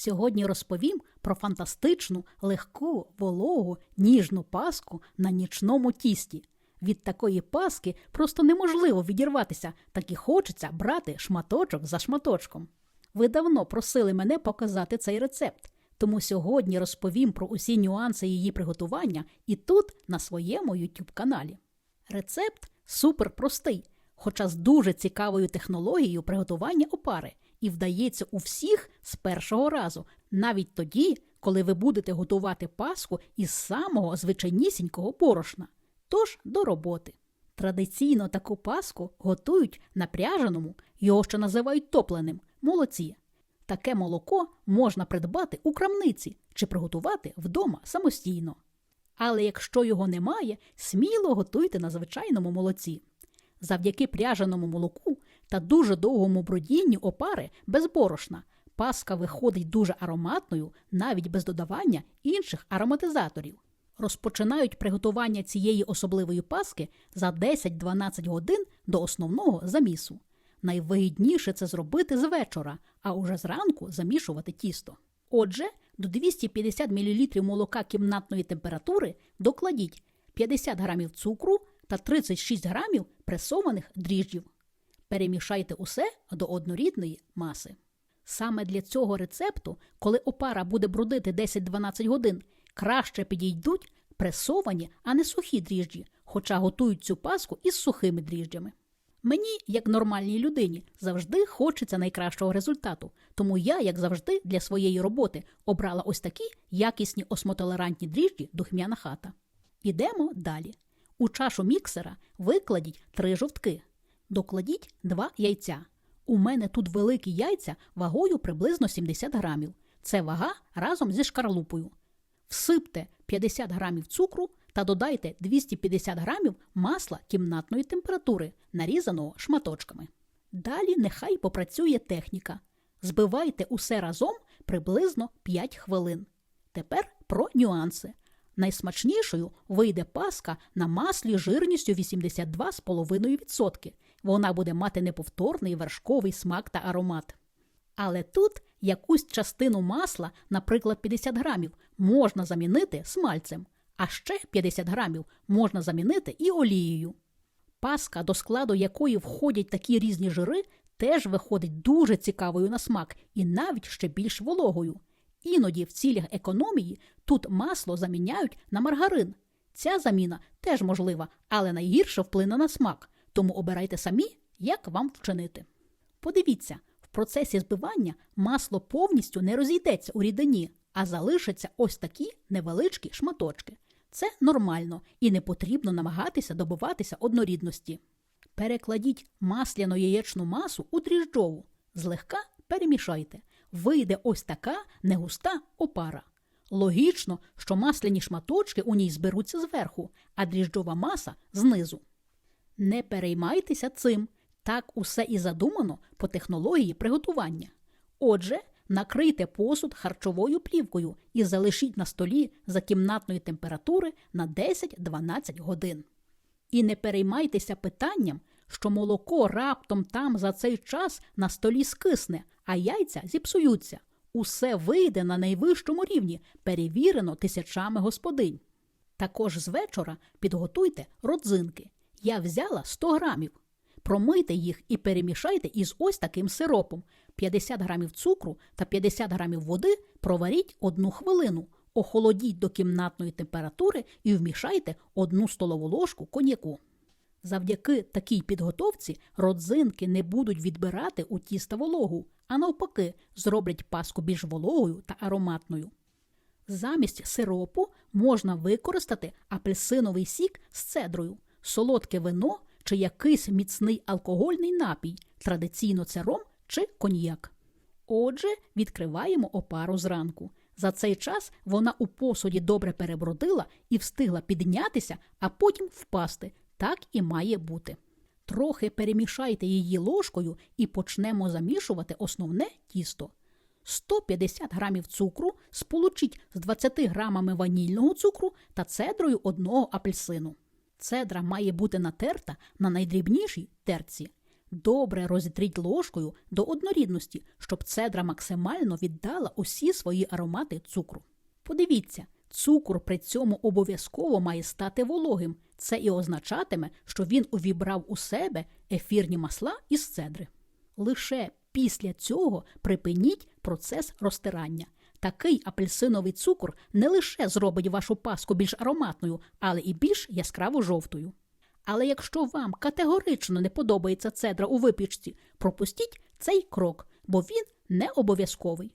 Сьогодні розповім про фантастичну, легку, вологу, ніжну паску на нічному тісті. Від такої паски просто неможливо відірватися, так і хочеться брати шматочок за шматочком. Ви давно просили мене показати цей рецепт, тому сьогодні розповім про усі нюанси її приготування і тут, на своєму YouTube каналі. Рецепт супер простий, хоча з дуже цікавою технологією приготування опари, і вдається у всіх з першого разу, навіть тоді, коли ви будете готувати паску із самого звичайнісінького борошна. Тож до роботи. Традиційно таку паску готують на пряженому, його ще називають топленим, молоці. Таке молоко можна придбати у крамниці чи приготувати вдома самостійно. Але якщо його немає, сміло готуйте на звичайному молоці. Завдяки пряженому молоку та дуже довгому бродінню опари без борошна паска виходить дуже ароматною навіть без додавання інших ароматизаторів. Розпочинають приготування цієї особливої паски за 10-12 годин до основного замісу. Найвигідніше це зробити з вечора, а уже зранку замішувати тісто. Отже, до 250 мл молока кімнатної температури докладіть 50 г цукру та 36 г пресованих дріжджів. Перемішайте усе до однорідної маси. Саме для цього рецепту, коли опара буде брудити 10-12 годин, краще підійдуть пресовані, а не сухі дріжджі, хоча готують цю паску із сухими дріжджами. Мені, як нормальній людині, завжди хочеться найкращого результату, тому я, як завжди, для своєї роботи обрала ось такі якісні осмотолерантні дріжджі духмяна хата. Ідемо далі. У чашу міксера викладіть три жовтки, докладіть два яйця. У мене тут великі яйця вагою приблизно 70 грамів. Це вага разом зі шкарлупою. Всипте 50 грамів цукру та додайте 250 грамів масла кімнатної температури, нарізаного шматочками. Далі нехай попрацює техніка. Збивайте усе разом приблизно 5 хвилин. Тепер про нюанси. Найсмачнішою вийде паска на маслі жирністю 82,5%. Вона буде мати неповторний вершковий смак та аромат. Але тут якусь частину масла, наприклад, 50 грамів, можна замінити смальцем, а ще 50 грамів можна замінити і олією. Паска, до складу якої входять такі різні жири, теж виходить дуже цікавою на смак і навіть ще більш вологою. Іноді в цілях економії тут масло заміняють на маргарин. Ця заміна теж можлива, але найгірше вплине на смак, тому обирайте самі, як вам вчинити. Подивіться, в процесі збивання масло повністю не розійдеться у рідині, а залишаться ось такі невеличкі шматочки. Це нормально і не потрібно намагатися добиватися однорідності. Перекладіть масляно яєчну масу у дріжджову, злегка перемішайте. Вийде ось така негуста опара. Логічно, що масляні шматочки у ній зберуться зверху, а дріжджова маса знизу. Не переймайтеся цим. Так усе і задумано по технології приготування. Отже, накрийте посуд харчовою плівкою і залишіть на столі за кімнатної температури на 10-12 годин. І не переймайтеся питанням, що молоко раптом там за цей час на столі скисне, а яйця зіпсуються. Усе вийде на найвищому рівні, перевірено тисячами господинь. Також з вечора підготуйте родзинки. Я взяла 100 грамів. Промийте їх і перемішайте із ось таким сиропом. 50 грамів цукру та 50 грамів води проваріть одну хвилину. Охолодіть до кімнатної температури і вмішайте одну столову ложку коньяку. Завдяки такій підготовці родзинки не будуть відбирати у тіста вологу, а навпаки, зроблять паску більш вологою та ароматною. Замість сиропу можна використати апельсиновий сік з цедрою, солодке вино чи якийсь міцний алкогольний напій, традиційно це ром чи коньяк. Отже, відкриваємо опару зранку. За цей час вона у посуді добре перебродила і встигла піднятися, а потім впасти. Так і має бути. Трохи перемішайте її ложкою і почнемо замішувати основне тісто. 150 грамів цукру сполучіть з 20 грамами ванільного цукру та цедрою одного апельсину. Цедра має бути натерта на найдрібнішій терці. Добре розітріть ложкою до однорідності, щоб цедра максимально віддала усі свої аромати цукру. Подивіться, цукор при цьому обов'язково має стати вологим. Це і означатиме, що він увібрав у себе ефірні масла із цедри. Лише після цього припиніть процес розтирання. Такий апельсиновий цукор не лише зробить вашу паску більш ароматною, але і більш яскраво жовтою. Але якщо вам категорично не подобається цедра у випічці, пропустіть цей крок, бо він не обов'язковий.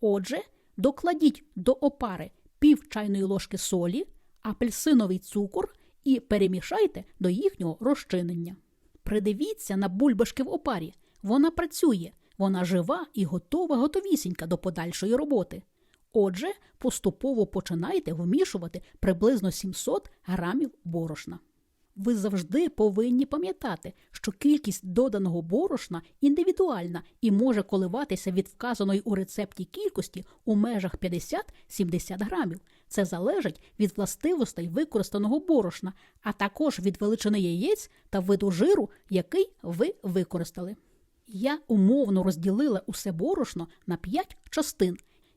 Отже, докладіть до опари пів чайної ложки солі, апельсиновий цукор і перемішайте до їхнього розчинення. Придивіться на бульбашки в опарі. Вона працює, вона жива і готова готовісінька до подальшої роботи. Отже, поступово починайте вмішувати приблизно 700 грамів борошна. Ви завжди повинні пам'ятати, що кількість доданого борошна індивідуальна і може коливатися від вказаної у рецепті кількості у межах 50-70 грамів. Це залежить від властивостей використаного борошна, а також від величини яєць та виду жиру, який ви використали. Я умовно розділила усе борошно на 5 частин,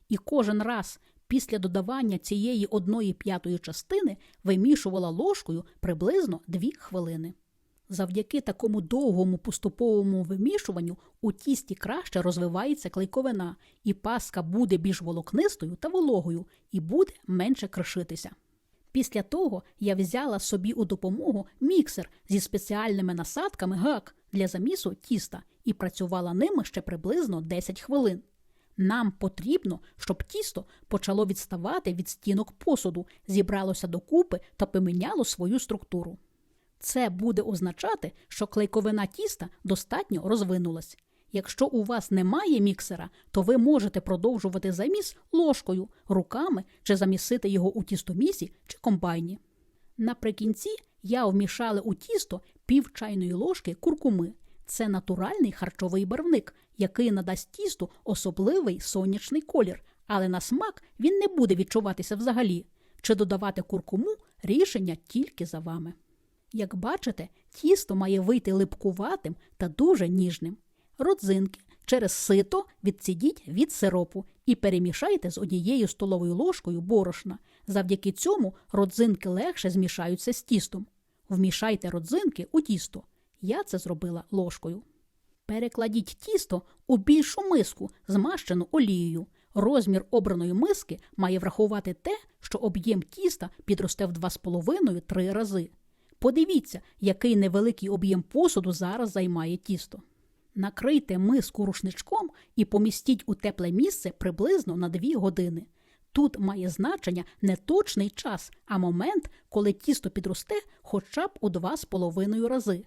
і кожен раз після додавання цієї одної п'ятої частини вимішувала ложкою приблизно 2 хвилини. Завдяки такому довгому поступовому вимішуванню у тісті краще розвивається клейковина, і паска буде більш волокнистою та вологою і буде менше кришитися. Після того я взяла собі у допомогу міксер зі спеціальними насадками гак для замісу тіста і працювала ними ще приблизно 10 хвилин. Нам потрібно, щоб тісто почало відставати від стінок посуду, зібралося докупи та поміняло свою структуру. Це буде означати, що клейковина тіста достатньо розвинулась. Якщо у вас немає міксера, то ви можете продовжувати заміс ложкою, руками чи замісити його у тістомісі чи комбайні. Наприкінці я вмішала у тісто пів чайної ложки куркуми. Це натуральний харчовий барвник, який надасть тісту особливий сонячний колір, але на смак він не буде відчуватися взагалі. Чи додавати куркуму рішення тільки за вами. Як бачите, тісто має вийти липкуватим та дуже ніжним. Родзинки через сито відсідіть від сиропу і перемішайте з однією столовою ложкою борошна. Завдяки цьому родзинки легше змішаються з тістом. Вмішайте родзинки у тісто. Я це зробила ложкою. Перекладіть тісто у більшу миску, змащену олією. Розмір обраної миски має врахувати те, що об'єм тіста підросте в 2,5-3 рази. Подивіться, який невеликий об'єм посуду зараз займає тісто. Накрийте миску рушничком і помістіть у тепле місце приблизно на 2 години. Тут має значення не точний час, а момент, коли тісто підросте хоча б у 2,5 рази.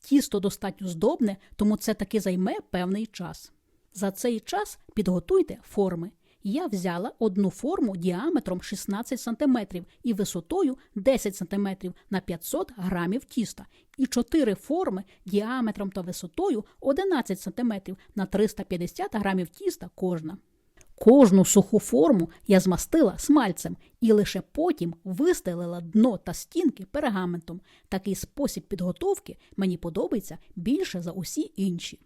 Тісто достатньо здобне, тому це таки займе певний час. За цей час підготуйте форми. Я взяла одну форму діаметром 16 см і висотою 10 см на 500 грамів тіста, і 4 форми діаметром та висотою 11 см на 350 грамів тіста кожна. Кожну суху форму я змастила смальцем і лише потім вистелила дно та стінки пергаментом. Такий спосіб підготовки мені подобається більше за усі інші.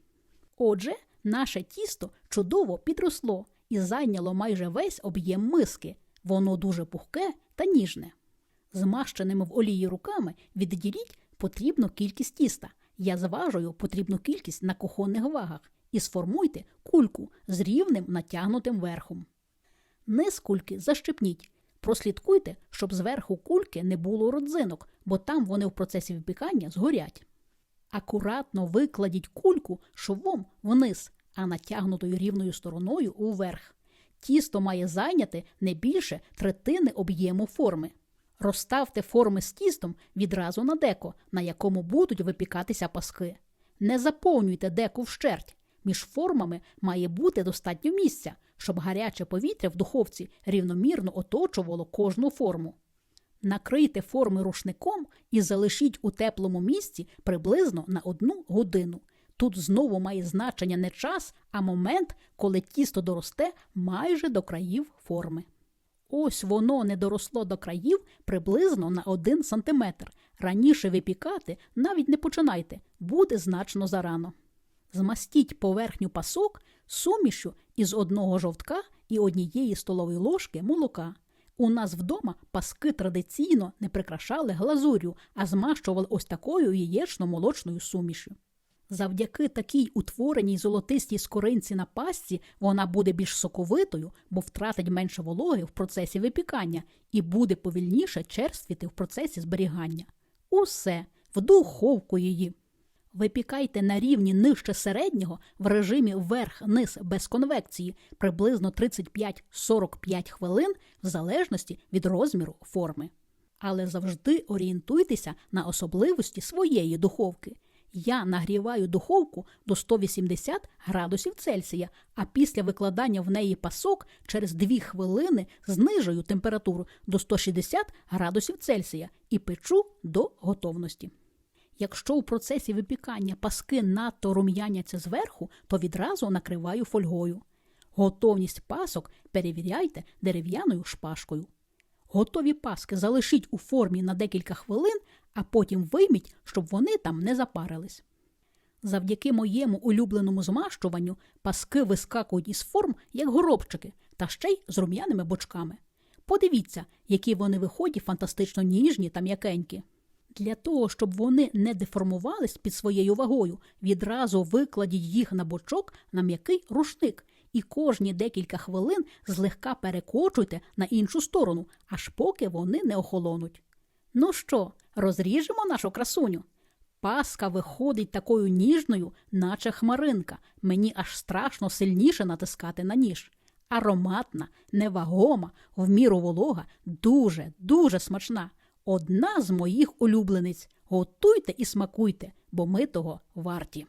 Отже, наше тісто чудово підросло і зайняло майже весь об'єм миски. Воно дуже пухке та ніжне. Змащеними в олії руками відділіть потрібну кількість тіста. Я зважую потрібну кількість на кухонних вагах і сформуйте кульку з рівним натягнутим верхом. Низ кульки защепніть. Прослідкуйте, щоб зверху кульки не було родзинок, бо там вони в процесі випікання згорять. Акуратно викладіть кульку шовом вниз, а натягнутою рівною стороною уверх. Тісто має зайняти не більше третини об'єму форми. Розставте форми з тістом відразу на деко, на якому будуть випікатися паски. Не заповнюйте деко вщерть. Між формами має бути достатньо місця, щоб гаряче повітря в духовці рівномірно оточувало кожну форму. Накрийте форми рушником і залишіть у теплому місці приблизно на одну годину. Тут знову має значення не час, а момент, коли тісто доросте майже до країв форми. ось воно не доросло до країв приблизно на 1 сантиметр. Раніше випікати навіть не починайте, буде значно зарано. Змастіть поверхню пасок сумішю із одного жовтка і однієї столової ложки молока. У нас вдома паски традиційно не прикрашали глазур'ю, а змащували ось такою яєчно-молочною сумішю. Завдяки такій утвореній золотистій скоринці на пасці вона буде більш соковитою, бо втратить менше вологи в процесі випікання і буде повільніше черствіти в процесі зберігання. Усе в духовку її. Випікайте на рівні нижче середнього в режимі верх-низ без конвекції приблизно 35-45 хвилин в залежності від розміру форми. Але завжди орієнтуйтеся на особливості своєї духовки. Я нагріваю духовку до 180 градусів Цельсія, а після викладання в неї пасок через 2 хвилини знижую температуру до 160 градусів Цельсія і печу до готовності. Якщо у процесі випікання паски надто рум'яняться зверху, то відразу накриваю фольгою. Готовність пасок перевіряйте дерев'яною шпажкою. Готові паски залишіть у формі на декілька хвилин, а потім вийміть, щоб вони там не запарились. Завдяки моєму улюбленому змащуванню паски вискакують із форм, як горобчики, та ще й з рум'яними бочками. Подивіться, які вони виходять фантастично ніжні та м'якенькі. Для того, щоб вони не деформувались під своєю вагою, відразу викладіть їх на бочок на м'який рушник і кожні декілька хвилин злегка перекочуйте на іншу сторону, аж поки вони не охолонуть. Ну що, розріжемо нашу красуню? Паска виходить такою ніжною, наче хмаринка. Мені аж страшно сильніше натискати на ніж. Ароматна, невагома, в міру волога, дуже, дуже смачна. Одна з моїх улюблениць. Готуйте і смакуйте, бо ми того варті.